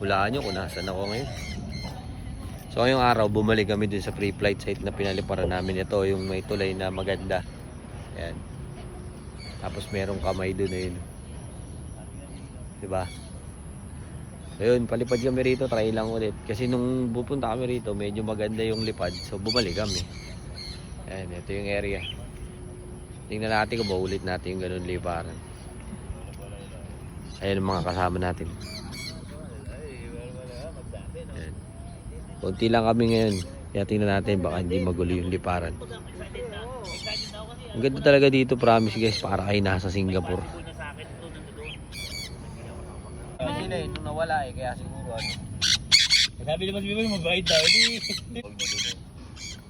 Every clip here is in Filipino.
Hulaan nyo kung nasan ako ngayon. So ngayong araw, bumalik kami dun sa free flight site na pinaliparan namin. Ito yung may tulay na maganda. Ayan. Tapos merong kamay dun ayun. Diba? So yun, palipad kami rito, try lang ulit. Kasi nung pupunta kami rito, medyo maganda yung lipad. So bumalik kami. Ayan, ito yung area. Tingnan natin kung maulit natin yung ganun liparan. Ayan ang mga kasama natin. Ayan. Kunti lang kami ngayon. Kaya tingnan natin baka hindi magulo yung liparan. Ang ganda talaga dito, promise guys, para kayo nasa Singapore. Hindi na eh, nung nawala eh, kaya siguro ano. Sabi naman si Biboy, mabait daw.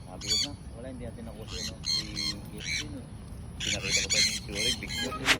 Sabi ko na, wala hindi natin nakuha si ano, si Gifty no. Pinakita ko pa yung story, picture. Sabi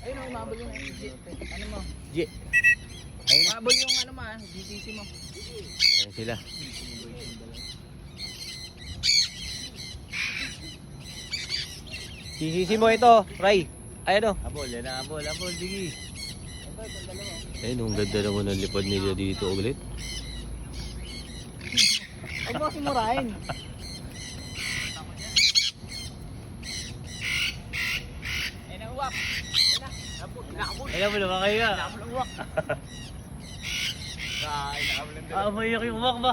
Ayun o, umabol yung ano mo. G. Ayun. Umabol yung ano mo ah, GTC mo. Ayun sila. Sisisi mo ito, Ray. Ayun o. Abol, yan na abol, abol, digi. Ayun, ang ganda naman ng lipad nila dito ulit. Huwag mo simurahin. Ayun ang uwak. Ayun na. Alam mo naman kayo nga. Nakabul ang uwak. Ay, nakabul ang Ah, mayak yung uwak ba?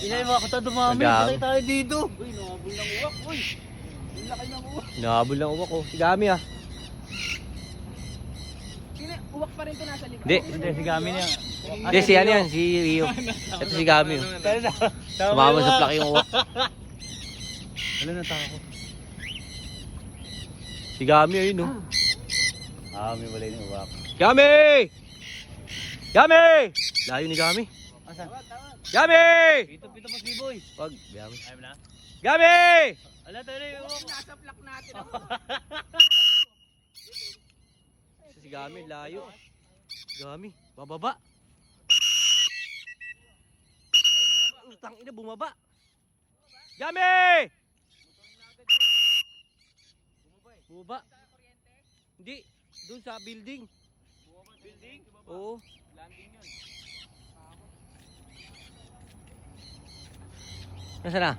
Inay mo ako ta dumami. Patay tayo dito. Uy, nakabul ng uwak. Uy. Ang laki ng uwak. Nahabol lang uwak ko. Si Gami ah. Sino, uwak pa rin ito nasa likod. Hindi. Hindi, si Gami niya. Hindi, si ano yan, si Rio. Ito si Gami. oh. Tara na. Sumama sa plaki yung uwak. Wala na tako. Si Gami ayun oh. May wala yung uwak. Gami! Gami! Layo ni Gami. Asan? Gami! Pito, pito mo si Boy. Wag, Gami. Ayaw na? Gami! Ala, tayo yung uwak. Nasa plak natin. ako. Si Gami, layo. Gami, bababa. Utang ina, bumaba. Gami! Bumaba. Hindi, doon sa building. Building? Oo. Landing yun. Nasaan na?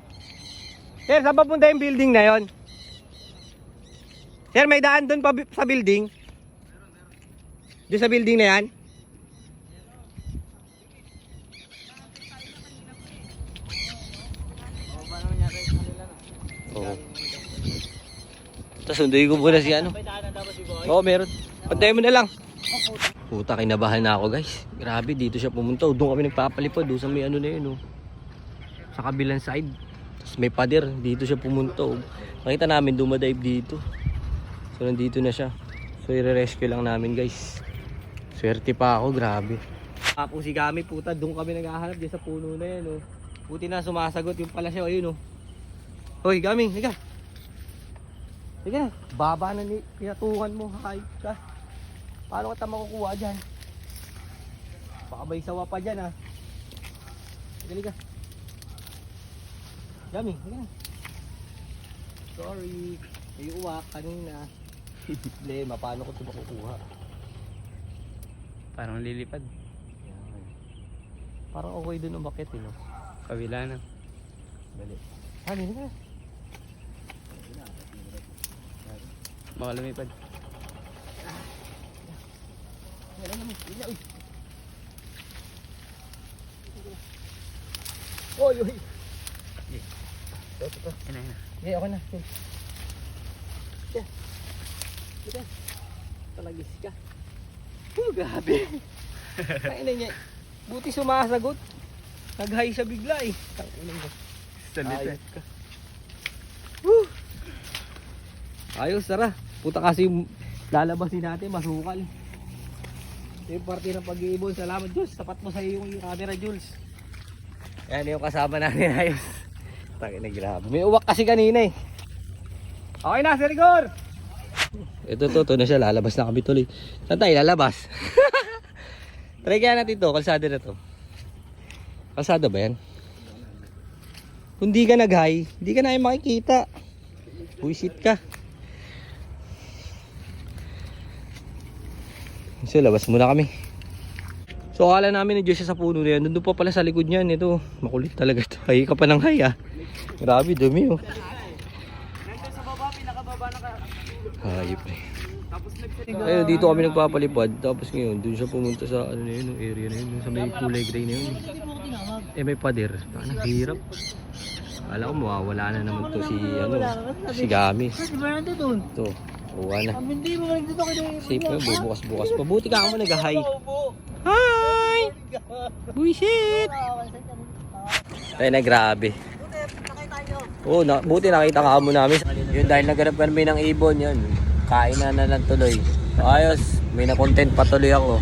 Sir, saan papunta yung building na yon? Sir, may daan doon pa sa building? Doon sa building na yan? Oo. Tapos sunduin ko muna si ano. Oo, meron. Pantayin mo na lang. Puta, kinabahan na ako guys. Grabe, dito siya pumunta. Oh, Doon kami nagpapalipad. Doon sa may ano na yun. Oh. Sa kabilang side. Tapos may pader. Dito siya pumunta. Oh. Makita namin dumadive dito. So nandito na siya. So i-rescue lang namin guys. Swerte pa ako, grabe. Tapos si Gami puta, doon kami naghahanap dyan sa puno na yan. Oh. Buti na sumasagot yung pala siya. Ayun oh. Hoy, Gami, higa. Higa. Baba na ni pinatukan mo. Hayop ka. Paano ka makukuha dyan? Baka may sawa pa dyan ha. Dali ka. Gami, higa na. Sorry. May uwak kanina. Problema, paano ko ito makukuha? Parang lilipad. Yan. Parang okay dun umakit eh, no? Kabila na. Dali. Hali, higa na. Baka lumipad. Wala naman. Wala, uy. Oy, oy. Yan na. Okay, okay na. Sige. Sige. Talagis ka. Oh, grabe. Kainin niya. Buti sumasagot. Nag-high siya bigla eh. Tanginan mo. Ayos ka. Woo! Ayos, tara. Puta kasi lalabasin natin, masukal. Ito yung parte ng pag-iibon. Salamat, Jules. Sapat mo sa iyo yung camera, Jules. Yan yung kasama natin, ayos. Tangin na grabe. May uwak kasi kanina eh. Okay na, Sir Igor! Ito, to, to na siya. Lalabas na kami tuloy. Saan tayo lalabas? Try kaya natin to. Kalsada na to. Kalsada ba yan? Kung di ka nag-high, di ka na makikita. Buisit ka. So, labas muna kami. So, akala namin na siya sa puno na yan. Doon pa pala sa likod niyan. Ito, makulit talaga ito. Hay ka pa ng hay ah. Grabe, dumi oh. Nandun sa baba, pinakababa na ka. Hayop nag Ayun, dito kami nagpapalipad. Tapos ngayon, doon siya pumunta sa ano na yun, area na yun, sa may kulay gray na yun. Eh, may pader. Parang hirap. Kala ko mawawala na naman to si, ano, si doon? Ito, kuha na. Hindi mo nandito kayo. Safe mo, bubukas-bukas pa. Buti ka mo nag-hi. Hi! Buisit! Tayo na, grabe. Oo, na, buti nakita ka mo namin. Yun, dahil naghanap kami ng ibon, yun. Kain na na lang tuloy. Ayos, may na-content pa tuloy ako.